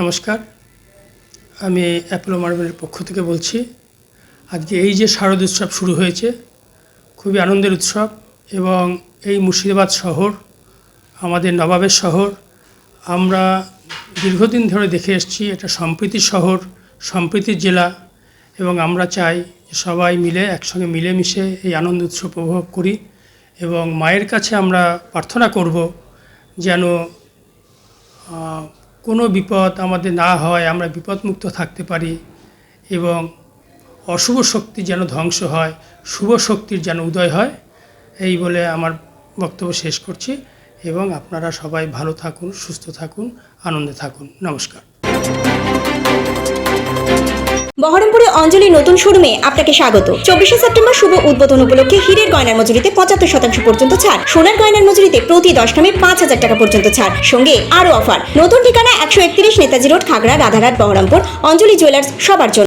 নমস্কার। আমি অ্যাপোলো মার্বেলের পক্ষ থেকে বলছি, আজকে এই যে শারদ উৎসব শুরু হয়েছে, খুবই আনন্দের উৎসব এবং এই মুর্শিদাবাদ শহর, আমাদের নবাবের শহর, আমরা দীর্ঘদিন ধরে দেখে এসেছি এটা সম্প্রীতির শহর, সম্প্রীতির জেলা এবং আমরা চাই সবাই মিলে, একসঙ্গে মিলেমিশে এই আনন্দ উৎসব উপভোগ করি এবং মায়ের কাছে আমরা প্রার্থনা করব যেন কোনো বিপদ আমাদের না হয়, আমরা বিপদমুক্ত থাকতে পারি এবং অশুভ শক্তি যেন ধ্বংস হয়, শুভ শক্তির যেন উদয় হয়, এই বলে আমার বক্তব্য শেষ করছি এবং আপনারা সবাই ভালো থাকুন, সুস্থ থাকুন, আনন্দে থাকুন। নমস্কার। অঞ্জলি নতুন শোরুমে আপনাকে স্বাগত। চব্বিশে সেপ্টেম্বর শুভ উদ্বোধন উপলক্ষে হীরের গয়নার মজুরিতে পঁচাত্তর শতাংশ পর্যন্ত ছাড়। সোনার গয়নার মজুরিতে প্রতি দশ গ্রামে পাঁচ হাজার টাকা পর্যন্ত ছাড়। সঙ্গে আরও অফার। নতুন ঠিকানা একশো একত্রিশ নেতাজি রোড, খাগড়া রাধাঘাট বহরমপুর। অঞ্জলি জুয়েলার্স, সবার জন্য।